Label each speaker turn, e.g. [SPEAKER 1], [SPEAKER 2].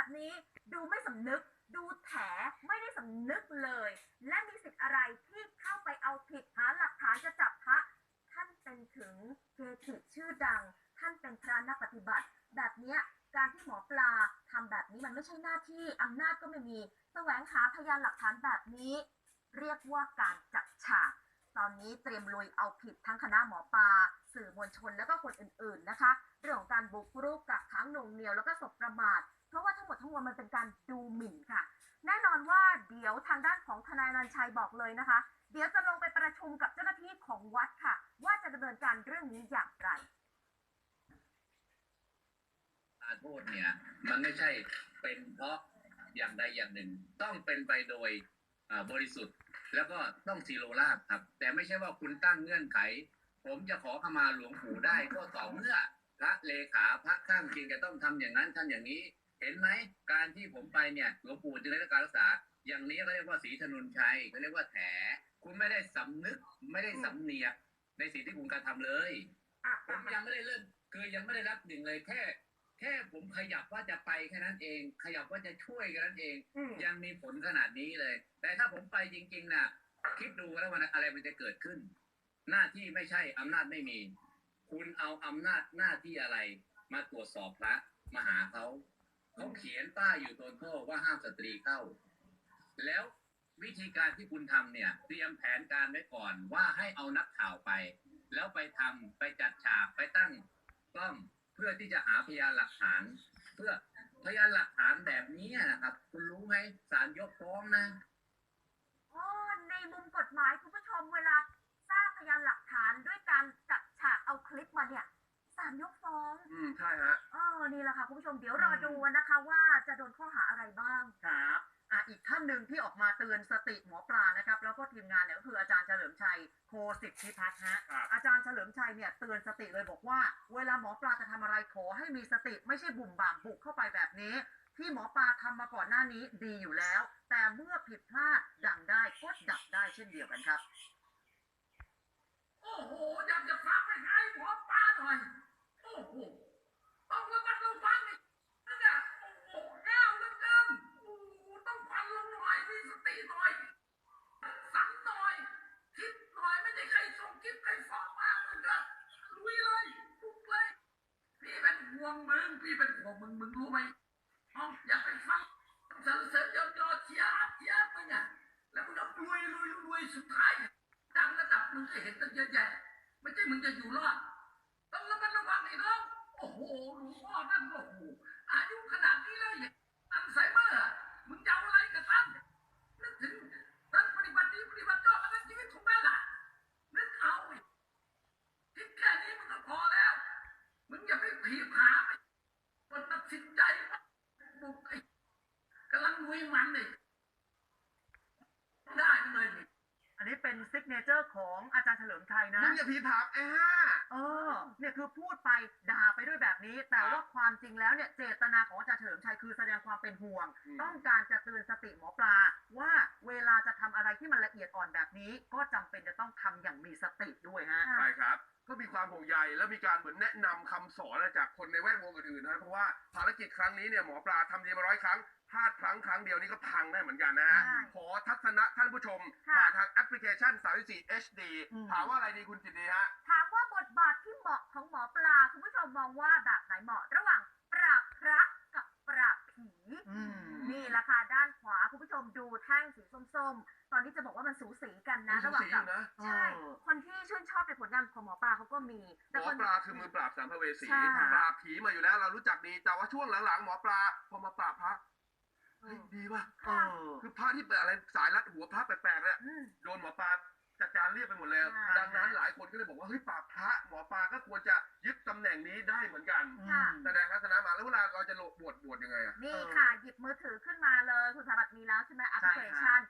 [SPEAKER 1] แบบนี้ดูไม่สำนึก ดูแถไม่ได้สำนึกเลย และมีสิทธิ์อะไรที่เข้าไปเอาผิดหาหลักฐานจะจับพระ ท่านเป็นถึงเกจิชื่อดัง ท่านเป็นพระนักปฏิบัติ แบบเนี้ยการที่หมอปลาทำแบบนี้มันไม่ใช่หน้าที่อำนาจก็ไม่มี แสวงหาพยานหลักฐานแบบนี้ เรียกว่าการจัดฉาก ตอนนี้เตรียมลุยเอาผิดทั้งคณะหมอปลาสื่อมวลชนแล้วก็คนอื่นๆนะคะ เรื่องของการบุกรุกกักขังหน่วงเหนียวแล้วก็สบประมาท เพราะว่าทั้งหมดทั้งมวลมันเป็นการดูหมิ่นค่ะ แน่นอนว่าเดี๋ยวทางด้านของทนายนันชัยบอกเลยนะคะ เดี๋ยวจะลงไปประชุมกับเจ้าหน้าที่ของวัดค่ะ ว่าจะดำเนินการเรื่องนี้อย่างไร
[SPEAKER 2] อารโทษเนี่ย มันไม่ใช่เป็นเพราะอย่างใดอย่างหนึ่ง ต้องเป็นไปโดยบริสุทธิ์ แล้วก็ต้องซีโรราบครับ แต่ไม่ใช่ว่าคุณตั้งเงื่อนไข ผมจะขอขมาหลวงปู่ได้ก็ต่อเมื่อพระเลขาพระข้างเคียงจะต้องทำอย่างนั้นทำอย่างนี้ เห็นไหมการที่ผมไปเนี่ยหลวงปู่จึงได้รับการรักษา อย่างนี้เขาเรียกว่าศรีธนุนชัยเขาเรียกว่าแถ คุณไม่ได้สำนึกไม่ได้สำเนียกในสิ่งที่คุณกระทำเลย
[SPEAKER 1] อะ
[SPEAKER 2] ผมยังไม่ได้เริ่มคือยังไม่ได้รับหนึ่งเลยแค่ แค่ผมขยับว่าจะไปแค่นั้นเอง ขยับว่าจะช่วยแค่นั้นเอง
[SPEAKER 1] อืม
[SPEAKER 2] ยังมีผลขนาดนี้เลย แต่ถ้าผมไปจริงๆนะคิดดูแล้ววันอะไรมันจะเกิดขึ้น หน้าที่ไม่ใช่อำนาจไม่มี คุณเอาอำนาจหน้าที่อะไร มาตรวจสอบพระมาหาเขา เขาเขียนป้ายอยู่ตนโทษว่าห้ามสตรีเข้า แล้ววิธีการที่คุณทำเนี่ย เตรียมแผนการไว้ก่อนว่าให้เอานักข่าวไป แล้วไปทำไปจัดฉากไปตั้งกล้องเพื่อที่จะหาพยานหลักฐาน เพื่อพยานหลักฐานแบบนี้นะครับ คุณรู้ไหมศาลยกฟ้องนะ
[SPEAKER 1] อ๋อในมุมกฎหมายคุณผู้ชมเวลาสร้างพยานหลักฐานด้วยการจัดฉากเอาคลิปมาเนี่ยศาลยกฟ้อง
[SPEAKER 3] อืมใช่ฮะ
[SPEAKER 1] เออนี่แหละค่ะคุณผู้ชมเดี๋ยวานห
[SPEAKER 4] นึ่งที่ออกมาเตือนสติหมอปลานะครับ แล้วก็ทีมงานเนี่ยก็คืออาจารย์เฉลิมชัยโคสิทธิพิพัฒน์ฮะ
[SPEAKER 3] ครับ
[SPEAKER 4] อาจารย์เฉลิมชัยเนี่ยเตือนสติเลยบอกว่า เวลาหมอปลาจะทำอะไรขอให้มีสติไม่ใช่บุ่มบ่ามบุกเข้าไปแบบนี้ ที่หมอปลาทำมาก่อนหน้านี้ดีอยู่แล้ว แต่เมื่อผิดพลาดดังได้ก็ดับได้เช่นเดียวกันครับ
[SPEAKER 5] โอ้โหอยากจะฝากไปให้หมอปลาหน่อย โอ้โห ต้องระมัดระวังเลยนั่นน่ะโอ้โหก้าวเหลือเกินโอ้โห ต้องพันลงหน่อย มีสติหน่อย สั่งหน่อย คิดหน่อย ไม่ได้ใครส่งคลิปใครฟ้องมามึงก็ลุยเลยลุกเลย พี่เป็นห่ว นี่เป็นห่วงมึงมึงรู้ไหมอ๋ออย่าไปฟังสรรเสริญยอดยอดเชียร์เชียร์มึงอะแล้วมึงก็ลุยลุยลุยสุดท้ายดังระดับมึงจะเห็นตั้งเยอะแยะไม่ใช่มึงจะอยู่รอด ต้องระมัดระวังไอ้น้อง โอ้โหหลวงพ่อนั่นก็โอ้โห อายุขนาดนี้แล้วอย่างอัลไซเมอร์อะมึงจะเอาอะไรกับท่านนึกถึงท่านปฏิบัติดีปฏิบัติชอบมาทั้งชีวิตของแม่ล่ะ นึกเอาไอ้คิดแค่นี้มึงก็พอแล้ว มึงอย่าไปผีผาไปมันตัดสินใจบุกไอ้กำลังลุยมันเลยได้มันเลยนี่
[SPEAKER 4] อั นนี้เป็นซิกเนเจอร์ของอาจารย์เฉลิมชัยนะ
[SPEAKER 3] มึงอย่าผีผามแอ่
[SPEAKER 4] เออ เนี่ยคือพูดไปด่าไปด้วยแบบนี้ แต่ว่าความจริงแล้วเนี่ยเจตนาของอาจารย์เฉลิมชัยคือแสดงความเป็นห่วง ต้องการจะเตือนสติหมอปลา ว่าเวลาจะทำอะไรที่มันละเอียดอ่อนแบบนี้ ก็จำเป็นจะต้องทำอย่างมีสติด้วยฮะ
[SPEAKER 1] ค่ะ
[SPEAKER 3] ใช่ครับ ก็มีความห่วงใยแล้วมีการเหมือนแนะนำคำสอนจากคนในแวดวงอื่นๆนะเพราะว่าภารกิจครั้งนี้เนี่ยหมอปลาทำดีมาร้อยครั้ง พลาดครั้งครั้งเดียวนี่ก็พังได้เหมือนกันนะฮะ
[SPEAKER 1] ใช่
[SPEAKER 3] ขอทัศนะท่านผู้ชม
[SPEAKER 1] ค่ะ
[SPEAKER 3] ผ่านทางแอปพลิเคชัน 34 HD
[SPEAKER 4] อืม
[SPEAKER 3] ถามว่าอะไรดีคุณจิตดีฮะ
[SPEAKER 1] ถามว่าบทบาทที่เหมาะของหมอปลา คุณผู้ชมมองว่าแบบไหนเหมาะ ระหว่างปราบพระกับปราบผี
[SPEAKER 4] อืม
[SPEAKER 1] นี่แหละค่ะด้านขวาคุณผู้ชมดูแท่งสีส้มๆ ตอนนี้จะบอกว่ามันสูสีกันนะ
[SPEAKER 3] มันสู
[SPEAKER 1] ระหว่าง
[SPEAKER 3] สี
[SPEAKER 1] กับ
[SPEAKER 3] นะ
[SPEAKER 1] ใช่คนที่ชื่นชอบในผลงานของหมอปลาเขาก็มี
[SPEAKER 3] หมอ
[SPEAKER 1] คน
[SPEAKER 3] ปลาคือมือปราบสัมภเวสี
[SPEAKER 1] ใช่
[SPEAKER 3] ปราบผีมาอยู่แล้วเรารู้จักดี แต่ว่าช่วงหลังๆหมอปลาพอมาปราบพระ เฮ้ยดีว่ะ
[SPEAKER 4] เออ
[SPEAKER 3] คือพระที่เป็นอะไรสายรัดหัวพระแปลกๆเนี่ย
[SPEAKER 1] อืม
[SPEAKER 3] โดนหมอปลาจัดการเรียบไปหมดเลย
[SPEAKER 1] ใช่
[SPEAKER 3] ดังนั้นหลายคนก็เลยบอกว่าเฮ้ยปราบพระหมอปลาก็ควรจะยึดตำแหน่งนี้ได้เหมือนกัน
[SPEAKER 1] ค่ะ
[SPEAKER 3] แสดงทัศนะมาแล้วเวลาเราจะโหลดบวชบวชยังไงอะ
[SPEAKER 1] นี่ค่ะ หยิบมือถือขึ้นมาเลย คุณสาบัตมีแล้วใช่ไหมแอปพลิเคชัน